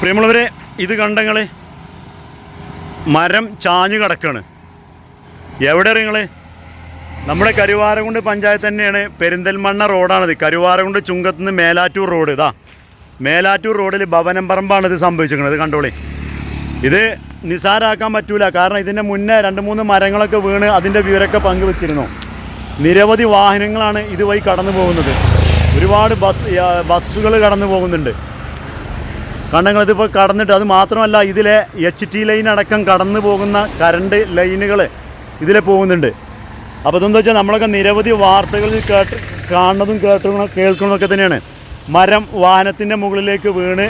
പ്രിയമുള്ളവരെ ഇത് കണ്ടങ്ങളെ മരം ചാഞ്ഞു കിടക്കാണ്. എവിടെ നിങ്ങൾ നമ്മുടെ കരുവാരകുണ്ട് പഞ്ചായത്ത് തന്നെയാണ്. പെരിന്തൽമണ്ണ റോഡാണിത്. കരുവാരകുണ്ട് ചുങ്കത്ത് നിന്ന് മേലാറ്റൂർ റോഡ്. ഇതാ മേലാറ്റൂർ റോഡിൽ ഭവനം പറമ്പാണ് ഇത് സംഭവിച്ചിരിക്കുന്നത് കണ്ടോളി. ഇത് നിസാരാക്കാൻ പറ്റൂല. കാരണം ഇതിന്റെ മുന്നേ രണ്ട് മൂന്ന് മരങ്ങളൊക്കെ വീണ് അതിന്റെ വിവരമൊക്കെ പങ്കുവെച്ചിരുന്നു. നിരവധി വാഹനങ്ങളാണ് ഇതുവഴി കടന്നു പോകുന്നത് ഒരുപാട് ബസ് ബസ്സുകൾ കടന്നു പോകുന്നുണ്ട് കാരണം ഇതിപ്പോൾ കടന്നിട്ട് അത് മാത്രമല്ല ഇതിലെ എച്ച് ടി ലൈൻ അടക്കം കടന്നു പോകുന്ന കറണ്ട് ലൈനുകൾ ഇതിലെ പോകുന്നുണ്ട്. അപ്പോൾ ഇതെന്താ വെച്ചാൽ നമ്മളൊക്കെ നിരവധി വാർത്തകളിൽ കേട്ട് കാണുന്നതും കേട്ടും കേൾക്കുന്നതൊക്കെ തന്നെയാണ്. മരം വാഹനത്തിന്റെ മുകളിലേക്ക് വീണ്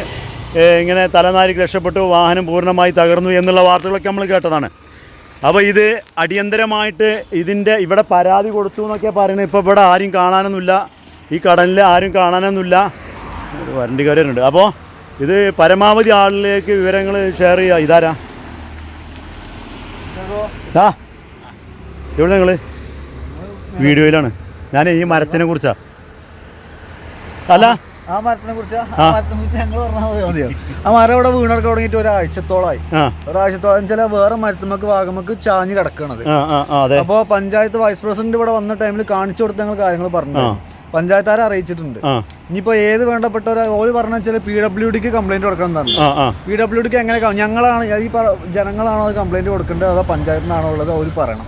ഇങ്ങനെ തലനാരിക്ക് രക്ഷപ്പെട്ടു വാഹനം പൂർണമായി തകർന്നു എന്നുള്ള വാർത്തകളൊക്കെ നമ്മൾ കേട്ടതാണ്. അപ്പോൾ ഇത് അടിയന്തരമായിട്ട് ഇതിന്റെ ഇവിടെ പരാതി കൊടുത്തു എന്നൊക്കെ പറയുന്നത് ഇപ്പോൾ ഇവിടെ ആരും കാണാനൊന്നുമില്ല. ഈ കടലിൽ ആരും കാണാനൊന്നുമില്ല. വരണ്ടി വരണ്ടിക്കാരുണ്ട് അപ്പോൾ ഇത് പരമാവധി ആളിലേക്ക് വിവരങ്ങൾ ഷെയർ ചെയ്യുക. ഇതാരാ? ആ എവിടെ നിങ്ങൾ വീഡിയോയിലാണ്. ഞാൻ ഈ മരത്തിനെ കുറിച്ചാ. അല്ല. ആ മരത്തിനെ കുറിച്ച്? ആ. മരത്തിനെ കുറിച്ച് ഞങ്ങൾ പറഞ്ഞാൽ മതിയോ? ആ മരം ഇവിടെ വീണൊക്കെ തുടങ്ങിയിട്ട് ഒരാഴ്ചത്തോളമായി ഒരാഴ്ചത്തോളം ചില വേറെ മരത്തുമ്മക്ക് ഭാഗമൊക്കെ ചാഞ്ഞ് കിടക്കണത്. ആ ആ ആ അതെ. അപ്പോ പഞ്ചായത്ത് വൈസ് പ്രസിഡന്റ് ഇവിടെ വന്ന ടൈമിൽ കാണിച്ചു കൊടുത്ത ഞങ്ങൾ കാര്യങ്ങൾ പറഞ്ഞു പഞ്ചായത്താരെ അറിയിച്ചിട്ടുണ്ട്. ഇനിയിപ്പോ ഏത് വേണ്ടപ്പെട്ടവരെ ഓര് പറഞ്ഞ വെച്ചാൽ പി ഡബ്ല്യു ഡിക്ക് കംപ്ലൈന്റ് കൊടുക്കണം എന്നാണ്. പി ഡബ്ല്യു ഡിക്ക് എങ്ങനെ ഞങ്ങളാണ് ഈ ജനങ്ങളാണോ അത് കംപ്ലൈന്റ് കൊടുക്കേണ്ടത്? അതോ പഞ്ചായത്തിനാണോ ഉള്ളത്? അവർ പറയണം.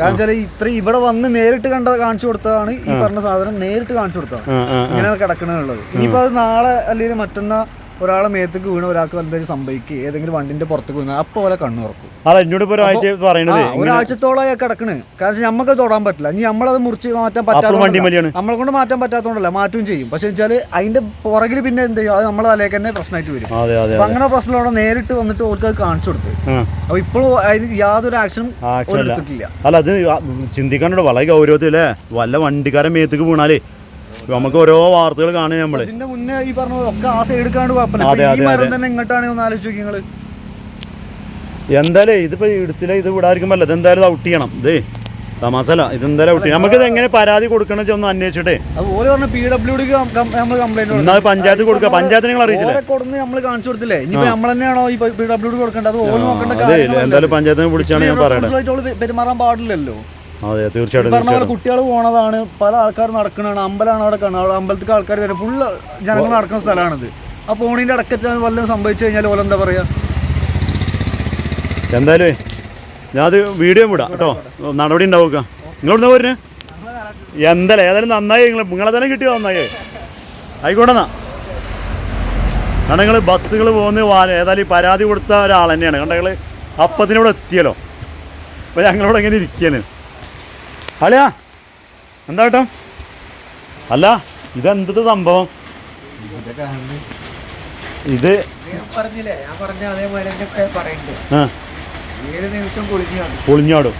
കാരണം വെച്ചാൽ ഇത്ര ഇവിടെ വന്ന് നേരിട്ട് കണ്ട കാണിച്ചു കൊടുത്തതാണ് ഈ പറഞ്ഞ സാധനം നേരിട്ട് കാണിച്ചു കൊടുത്തതാണ്. ഇങ്ങനെ കിടക്കണുള്ളത് ഇനിയിപ്പോ അത് നാളെ അല്ലെങ്കിൽ മറ്റന്നാ ഒരാളെ മേത്തേക്ക് വീണ ഒരാൾക്ക് എന്തെങ്കിലും സംഭവിക്കുക ഏതെങ്കിലും വണ്ടിന്റെ പുറത്തേക്ക് വീണ അപ്പൊ പോലെ കണ്ണു തുറക്കും. അല്ല എന്നോട് ഇപ്പോൾ ഒരാഴ്ച ഒരാഴ്ചത്തോളമായി കിടക്കണ്. കാരണം നമുക്ക് തൊടാൻ പറ്റില്ല. ഇനി നമ്മളത് മുറിച്ച് മാറ്റാൻ അപ്പോൾ പറ്റാത്ത നമ്മളെ കൊണ്ട് മാറ്റാൻ പറ്റാത്തതുകൊണ്ടല്ല മാറ്റും ചെയ്യും. പക്ഷെ വെച്ചാൽ അതിന്റെ പുറകിൽ പിന്നെ എന്ത് ചെയ്യും? അത് നമ്മളെ തലേക്ക് തന്നെ പ്രശ്നമായിട്ട് വരും. അപ്പൊ അങ്ങനെ പ്രശ്നമുള്ള നേരിട്ട് വന്നിട്ട് ഓർക്ക് അത് കാണിച്ചു കൊടുത്ത്. അപ്പൊ ഇപ്പോഴും അതിന് യാതൊരു ആക്ഷനും എടുത്തിട്ടില്ല അല്ല അത് ചിന്തിക്കാനുള്ള വളരെ ഗൗരവത്തിലേ വല്ല വണ്ടിക്കാരൻ മേത്തേക്ക് വീണാലേ നമുക്ക് ഓരോ വാർത്തകൾ കാണുക നമ്മൾ. ഇതിന്റെ മുന്നേ ഈ പറഞ്ഞ ഒക്കെ ആ സൈഡ് കാണുക കുഴപ്പമില്ല അതെ, ഇപ്പൊ ഈ അതെ, മരം തന്നെ ഇങ്ങോട്ടാണ് ഒന്ന് ആലോചിച്ച് നിങ്ങൾ നിങ്ങൾ. എന്തായാലും ഇതിപ്പോ എടുത്തില്ല ഇത് വിടാതിരിക്കുമ്പോൾ ഇതെന്തായാലും ഔട്ട് ചെയ്യണം. ഇതേ തമാസല ഇതെന്തായാലും ഔട്ട് ചെയ്യണം. നമുക്ക് എങ്ങനെ പരാതി കൊടുക്കണം ഒന്ന് അന്വേഷിച്ചിട്ടേ. എന്നാൽ പഞ്ചായത്ത് കൊടുക്കുക പഞ്ചായത്ത് നിങ്ങൾ അറിയിച്ചില്ലേ? ഓരെ കൊടുന്ന് നമ്മൾ കാണിച്ചു കൊടുത്തില്ലേ? ഇനിയിപ്പോ നമ്മൾ തന്നെയാണോ ഈ പി ഡബ്ല്യു ഡി കൊടുക്കേണ്ടത്? അത് ഓൽ നോക്കേണ്ട അതെ. എന്തായാലും പഞ്ചായത്തിനെ വിളിച്ചാണ് ഞാൻ പറയുന്നത് പെരുമാറാൻ പാടില്ലല്ലോ. അതെ തീർച്ചയായിട്ടും കുട്ടികൾ പോണതാണ് പല ആൾക്കാർ നടക്കണതാണ് അമ്പലമാണ് അവിടെ കാണുന്നത്. അമ്പലത്തിലേക്ക് ആൾക്കാർ വരെ. ഫുള്ള് ജനങ്ങൾ നടക്കുന്ന സ്ഥലമാണിത്. ആ പോണിന്റെ അടക്കത്തിൽ വല്ലതും സംഭവിച്ചു കഴിഞ്ഞാൽ ഓല എന്താ പറയാ? എന്തായാലും ഞാനത് വീഡിയോ വിടാം കേട്ടോ. നടപടി ഉണ്ടാവുക. നിങ്ങളെന്താ പോരുന്നേ? എന്തായാലും ഏതായാലും നന്നായി. നിങ്ങൾ നിങ്ങളെ തന്നെ കിട്ടിയോ നന്നായി? ആയിക്കോട്ടെ എന്നാ കാരണം നിങ്ങൾ ബസ്സുകൾ പോകുന്ന ഏതായാലും പരാതി കൊടുത്ത ഒരാൾ തന്നെയാണ്. കണ്ടെങ്കിൽ അപ്പത്തിനോട് എത്തിയല്ലോ. അപ്പോൾ ഞങ്ങളോട് എങ്ങനെ ഇരിക്കുകയാണ് അളിയാ എന്താ കേട്ടോ അല്ല ഇതെന്തത് സംഭവം? ഇത് പറഞ്ഞില്ലേ ഞാൻ പറഞ്ഞ അതേപോലെ പറയുന്നുണ്ട് നിമിഷം പൊളിഞ്ഞാടും പൊളിഞ്ഞാടും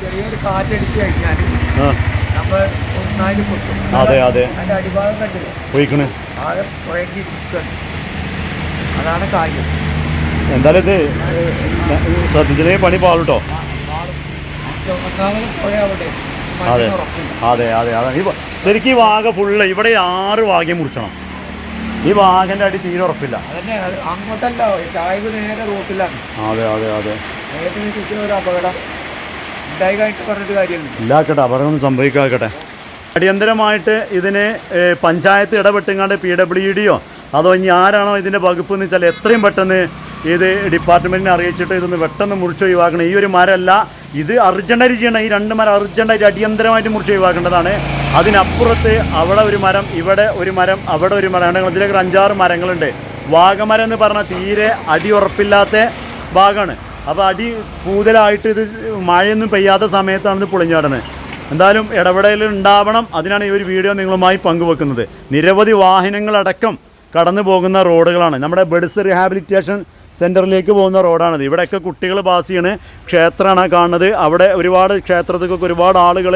ചെറിയൊരു കാറ്റടിച്ച് കഴിഞ്ഞാൽ ആ. നമ്മൾ ഒന്നായിട്ട് പൊട്ടും. അതെ അതെ. അതിന്റെ അടിഭാഗം കണ്ടില്ലേ? പോയിക്കണ്. ആകെ അതാണ് കാര്യം. എന്തായാലും ഇത് ശ്രദ്ധിച്ചില്ലേ പണി പാടുട്ടോ ഒന്നാമത് പുഴ അവിടെ അതെ. അതെ അതെ അതെ. ഈ ശരിക്കും ഈ വാഗ ഫുള്ള് ഇവിടെ ആറ് വാഗയും മുറിച്ചണം. ഈ വാഗന്റെ അടി തീരെ ഉറപ്പില്ല. അങ്ങോട്ടല്ല നേരെ റോട്ടിലാണ്. അതെ അതെ അതെ. ഒരു അപകടം. ഒന്നും ഇല്ലാക്കട്ടെ അപകടമൊന്നും സംഭവിക്കാക്കട്ടെ. അടിയന്തരമായിട്ട് ഇതിന് പഞ്ചായത്ത് ഇടപെട്ടുങ്ങാണ്ട് പി ഡബ്ല്യു ഡിയോ അതോ ഇനി ആരാണോ ഇതിന്റെ വകുപ്പ് എന്ന് വെച്ചാൽ എത്രയും പെട്ടെന്ന് ഇത് ഡിപ്പാർട്ട്മെന്റിനെ അറിയിച്ചിട്ട് ഇതൊന്ന് പെട്ടെന്ന് മുറിച്ചൊഴിവാക്കണം ഈ ഒരു മരമല്ല ഇത് അർജന്റായിട്ട് ചെയ്യണം. ഈ രണ്ട് മരം അർജന്റായിട്ട് അടിയന്തരമായിട്ട് മുറിച്ച് ഒഴിവാക്കേണ്ടതാണ്. അതിനപ്പുറത്ത് അവിടെ ഒരു മരം ഇവിടെ ഒരു മരം അവിടെ ഒരു മരം. ഞങ്ങൾ ഇതിലേക്ക് ഒരു അഞ്ചാറ് മരങ്ങളുണ്ട്. വാഗമരം എന്ന് പറഞ്ഞാൽ തീരെ അടി ഉറപ്പില്ലാത്ത ഭാഗമാണ്. അപ്പോൾ അടി കൂടുതലായിട്ട് ഇത് മഴയൊന്നും പെയ്യാത്ത സമയത്താണ് ഇത് പൊളിഞ്ഞാടുന്നത്. എന്തായാലും ഇടപെടൽ ഉണ്ടാവണം. അതിനാണ് ഈ ഒരു വീഡിയോ നിങ്ങളുമായി പങ്കുവെക്കുന്നത്. നിരവധി വാഹനങ്ങളടക്കം കടന്നു പോകുന്ന റോഡുകളാണ്. നമ്മുടെ ബെഡ്സ് റീഹാബിലിറ്റേഷൻ സെന്ററിലേക്ക് പോകുന്ന റോഡാണിത്. ഇവിടെയൊക്കെ കുട്ടികൾ പാസ് ചെയ്യണ. ക്ഷേത്രമാണ് കാണുന്നത്. അവിടെ ഒരുപാട് ക്ഷേത്രത്തിലൊക്കെ ഒരുപാട് ആളുകൾ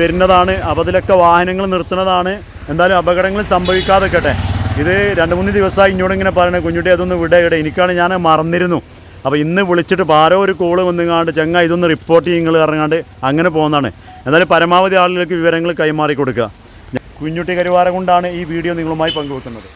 വരുന്നതാണ്. അപ്പോൾ അതിലൊക്കെ വാഹനങ്ങൾ നിർത്തുന്നതാണ്. എന്തായാലും അപകടങ്ങൾ സംഭവിക്കാതെക്കട്ടെ ഇത് രണ്ട് മൂന്ന് ദിവസമായി ഇങ്ങോട്ട് ഇങ്ങനെ പറയണേ കുഞ്ഞുട്ടി അതൊന്ന് വിടേ ഇടേ എനിക്കാണ് ഞാൻ മറന്നിരുന്നു. അപ്പോൾ ഇന്ന് വിളിച്ചിട്ട് ഭാരോ ഒരു കോൾ വന്നുങ്ങാണ്ട് ചെങ്ങ ഇതൊന്ന് റിപ്പോർട്ട് ചെയ്യുങ്ങൾ ഇറങ്ങാണ്ട് അങ്ങനെ പോകുന്നതാണ് എന്നാലും പരമാവധി ആളുകൾക്ക് വിവരങ്ങൾ കൈമാറി കൊടുക്കുക. കുഞ്ഞുട്ടി കരുവാര കൊണ്ടാണ് ഈ വീഡിയോ നിങ്ങളുമായി പങ്കുവെക്കുന്നത്.